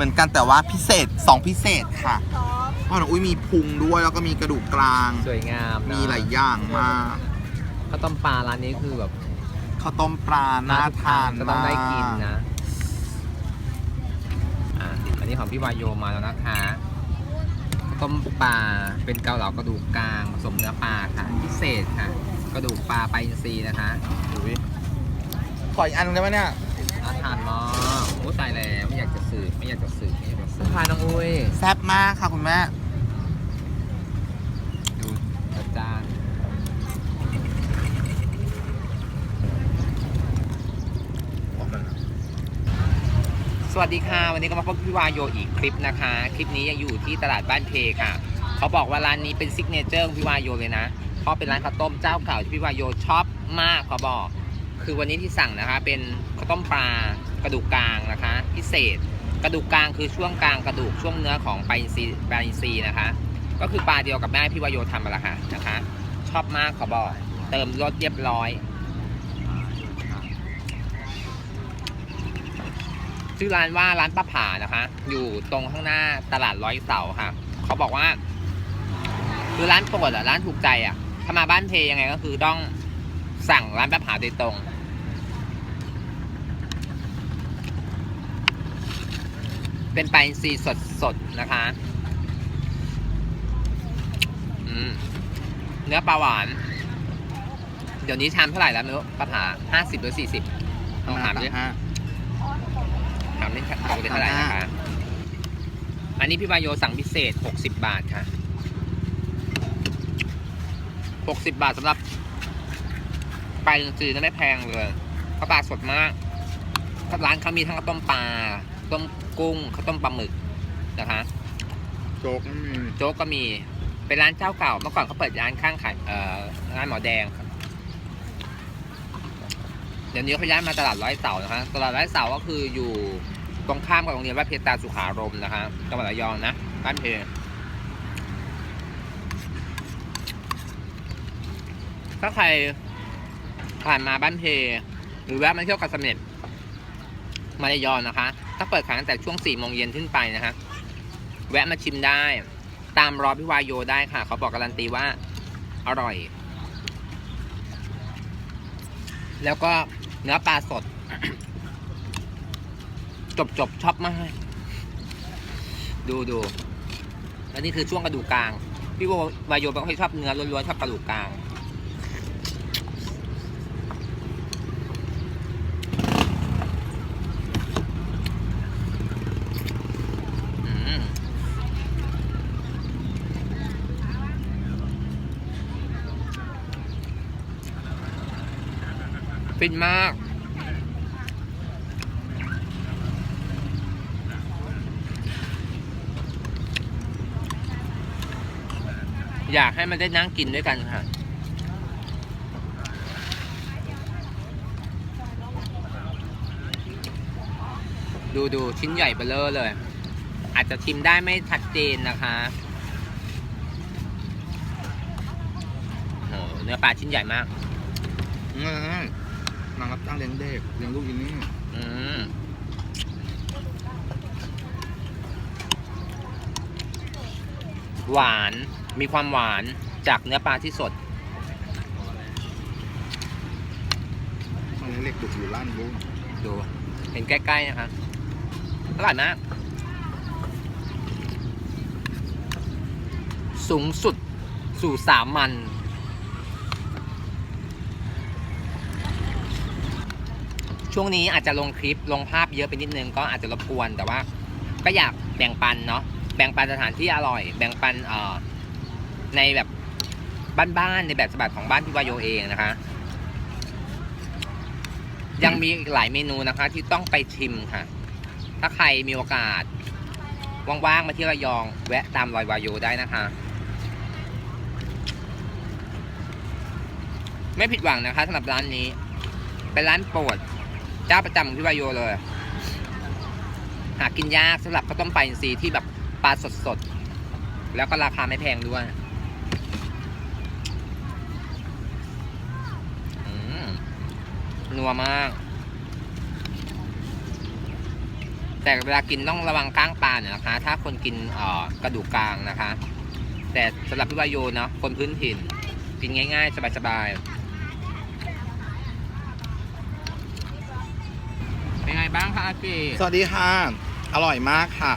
เหมือนกันแต่ว่าพิเศษสองพิเศษค่ะเพราะอุ้ยมีพุงด้วยแล้วก็มีกระดูกกลาง สวยงามนะมีหลายอย่างมากข้าวต้มปลาร้านนี้คือแบบข้าวต้มปลาน่าทานก็ต้องได้กินมากนะอะอันนี้ของพี่วายโยมาแล้วนะคะข้าวต้มปลาเป็นเกาเหลากระดูกกลางผสมเนื้อปลาค่ะ พิเศษค่ะ กระดูกปลาไปลาอินทรีย์นะคะอุ้ยขออีกอันหนึงได้ไหมเนี่ย น่าทานมากโอ้ตายแล้วไม่อยากจะสื่อไม่อยากจะสื่อไม่อยากจะสื่อทานน้องอุ้ยแซ่บมากค่ะคุณแม่ ดูจัดจ้านสวัสดีค่ะวันนี้ก็มาพบกับพี่วายโยอีกคลิปนะคะ คลิปนี้ยังอยู่ที่ตลาดบ้านเพค่ะ เขาบอกว่าร้านนี้เป็นซิกเนเจอร์ของพี่วายโยเลยนะเพราะเป็นร้านข้าวต้มเจ้าเก่าที่พี่วายโยชอบมากเขาบอก คือวันนี้ที่สั่งนะคะ เป็นข้าวต้มปลากระดูกกลางนะคะ พิเศษ กระดูกกลางคือช่วงกลางกระดูกช่วงเนื้อของปลาอินทรีปลาอินทรีนะคะ ก็คือปลาเดียวกับแม่พี่วายโยทำมาละค่ะนะคะ ชอบมากขาบอกเติมรสเรียบร้อยชื่อร้านว่าร้านป้าผานะคะ อยู่ตรงข้างหน้าตลาดร้อยเสาค่ะ เขาบอกว่า คือร้านโปรดอะร้านถูกใจอะถ้ามาบ้านเพยังไงก็คือต้อง สั่งร้านป้าผาโดยตรง เป็นปลาอินทรีย์สดสดๆนะคะอืมเนื้อปลาหวาน เดี๋ยวนี้ชามเท่าไหร่แล้วไม่รู้ป้าผาห้าสิบหรือสี่สิบลองถามดิฮะถามนี่ปกติเท่าไหร่นะคะ อันนี้พี่วายโยสั่งพิเศษ60บาทค่ะ60บาทสำหรับ ปลาจืดๆนะไม่แพงเลยเพราะปลาสดมากร้านเขามีทั้งข้าวต้มปลาต้มกุ้งข้าวต้มปลาหมึกนะคะโจ๊กไม่มีโจ๊กก็มีเป็นร้านเจ้าเก่าเมื่อก่อนเขาเปิดร้านข้างขายเอ่อร้านหมอแดงครับเดี๋ยวนี้เขาย้ายมาตลาดร้อยเสานะคะตลาดร้อยเสาก็คืออยู่ตรงข้ามกับโรงเรียนวัดเพชรตาสุขารมณ์นะคะจังหวัดระยองนะบ้านเพถ้าใคร ผ่านมาบ้านเพ หรือแวะมาเที่ยวกับเม็ดมาระยองนะคะ ถ้าเปิดขายตั้งแต่ช่วง4โมงเย็นขึ้นไปนะคะ แวะมาชิมได้ ตามรอพี่วายโยได้ค่ะ เขาบอกการันตีว่าอร่อย แล้วก็เนื้อปลาสด จบจบชอบมาก ดูดูแล้วนี่คือช่วงกระดูกกลาง พี่วายโยเป็นคนชอบเนื้อล้วนๆชอบกระดูกกลาง ฟินมาก อยากให้มันได้นั่งกินด้วยกันค่ะดูดูชิ้นใหญ่เบลเลอร์เลย อาจจะชิมได้ไม่ชัดเจนนะคะเนื้อปลาชิ้นใหญ่มากง่าย นางรับจ้างเลี้ยงเด็กเลี้ยงลูกอินนี่อืมหวานมีความหวานจากเนื้อปลาที่สดมาเลี้ยงเด็กดุอยู่ร้านบุ้งดูเห็นใกล้ๆนะคะอร่อยมากสูงสุดสู่สามัน ช่วงนี้อาจจะลงคลิปลงภาพเยอะไปนิดนึงก็อาจจะรบกวนแต่ว่า ก็อยากแบ่งปันเนาะแบ่งปันสถานที่อร่อย แบ่งปันเอ่อในแบบบ้านๆในแบบฉบับของบ้านพี่วายโยเองนะคะ ยังมีอีกหลายเมนูนะคะ ที่ต้องไปชิมค่ะ ถ้าใครมีโอกาสว่างๆมาที่ระยองแวะตามรอยวายโยได้นะคะ ไม่ผิดหวังนะคะสำหรับร้านนี้ เป็นร้านโปรด เจ้าประจำของพี่วายโยเลย หากินยากสำหรับข้าวต้มปลาอินทรีย์ที่แบบปลาสดๆ แล้วก็ราคาไม่แพงด้วยนัวมาก แต่เวลากินต้องระวังก้างปลาหน่อยนะคะ ถ้าคนกินออกระดูกกลางนะคะ แต่สำหรับพี่วายโยเนาะคนพื้นถิ่น กินง่ายๆ สบายๆ เป็นไงบ้างคะอากิสวัสดีค่ะ อร่อยมากค่ะ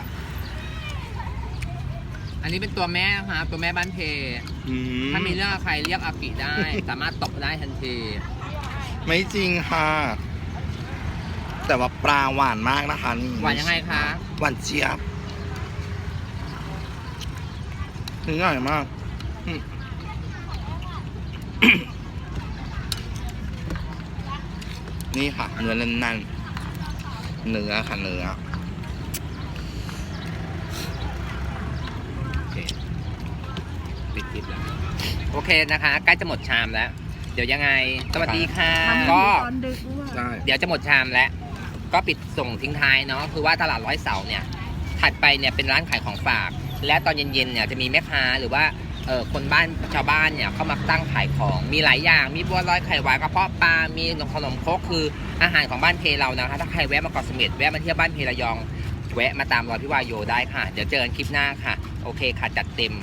อันนี้เป็นตัวแม่นะคะตัวแม่บ้านเพ อืถ้ามีเรื่องกับใครเรียกอากิได้ สามารถตบได้ทันทีไม่จริงค่ะ แต่ว่าปลาหวานมากนะคะนี่หวานยังไงคะ หวานเจี๊ยบถึงอร่อยมากอืม นี่ค่ะเนื้อแน่นๆ เนื้อค่ะเนื้อโอเคปิดคลิปแล้วโอเคนะคะใกล้จะหมดชามแล้ว เดี๋ยวยังไง สวัสดีค่ะทำก็ ตอนดึกด้วยได้เดี๋ยวจะหมดชามแล้ว ก็ปิดส่งทิ้งท้ายเนาะคือว่าตลาดร้อยเสาเนี่ยถัดไปเนี่ยเป็นร้านขายของฝาก และตอนเย็นๆเนี่ยจะมีแม่ค้าหรือว่า เออคนบ้านชาวบ้านเนี่ยเขามาตั้งขายของมีหลายอย่างมีบัวลอยไข่หวานกระเพาะปลา มีขนมครกคืออาหารของบ้านเพเรานะคะถ้าใครแวะมาเกาะเสม็ดแวะมาเที่ยวบ้านเพระยอง แวะมาตามรอยพี่วายโยได้ค่ะ เดี๋ยวเจอกันคลิปหน้าค่ะ โอเคค่ะจัดเต็ม